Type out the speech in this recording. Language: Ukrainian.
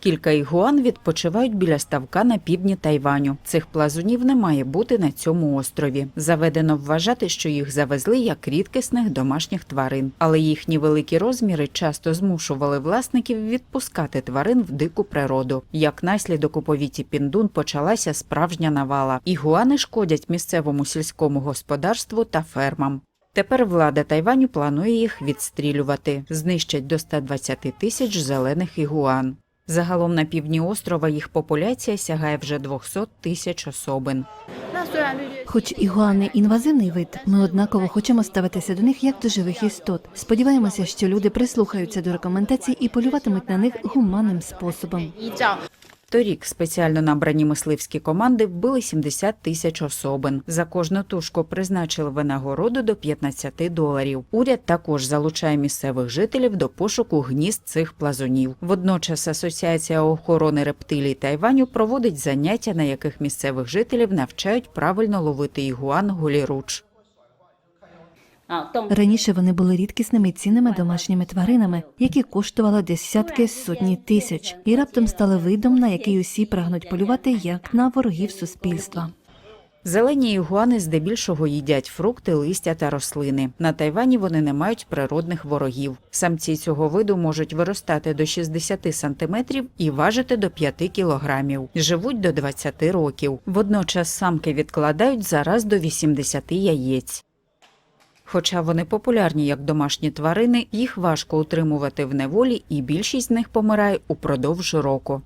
Кілька ігуан відпочивають біля ставка на півдні Тайваню. Цих плазунів не має бути на цьому острові. Заведено вважати, що їх завезли як рідкісних домашніх тварин, але їхні великі розміри часто змушували власників відпускати тварин в дику природу. Як наслідок у повіті Піндун почалася справжня навала. Ігуани шкодять місцевому сільському господарству та фермам. Тепер влада Тайваню планує їх відстрілювати. Знищать до 120 тисяч зелених ігуан. Загалом на півдні острова їх популяція сягає вже 200 тисяч особин. Хоч ігуани інвазивний вид, ми однаково хочемо ставитися до них як до живих істот. Сподіваємося, що люди прислухаються до рекомендацій і полюватимуть на них гуманним способом. Торік спеціально набрані мисливські команди вбили 70 тисяч особин. За кожну тушку призначили винагороду до 15 доларів. Уряд також залучає місцевих жителів до пошуку гнізд цих плазунів. Водночас Асоціація охорони рептилій Тайваню проводить заняття, на яких місцевих жителів навчають правильно ловити ігуан голіруч. Раніше вони були рідкісними цінними домашніми тваринами, які коштували десятки сотні тисяч, і раптом стали видом, на який усі прагнуть полювати як на ворогів суспільства. Зелені ігуани здебільшого їдять фрукти, листя та рослини. На Тайвані вони не мають природних ворогів. Самці цього виду можуть виростати до 60 сантиметрів і важити до 5 кілограмів. Живуть до 20 років. Водночас самки відкладають зараз до 80 яєць. Хоча вони популярні як домашні тварини, їх важко утримувати в неволі, і більшість з них помирає упродовж року.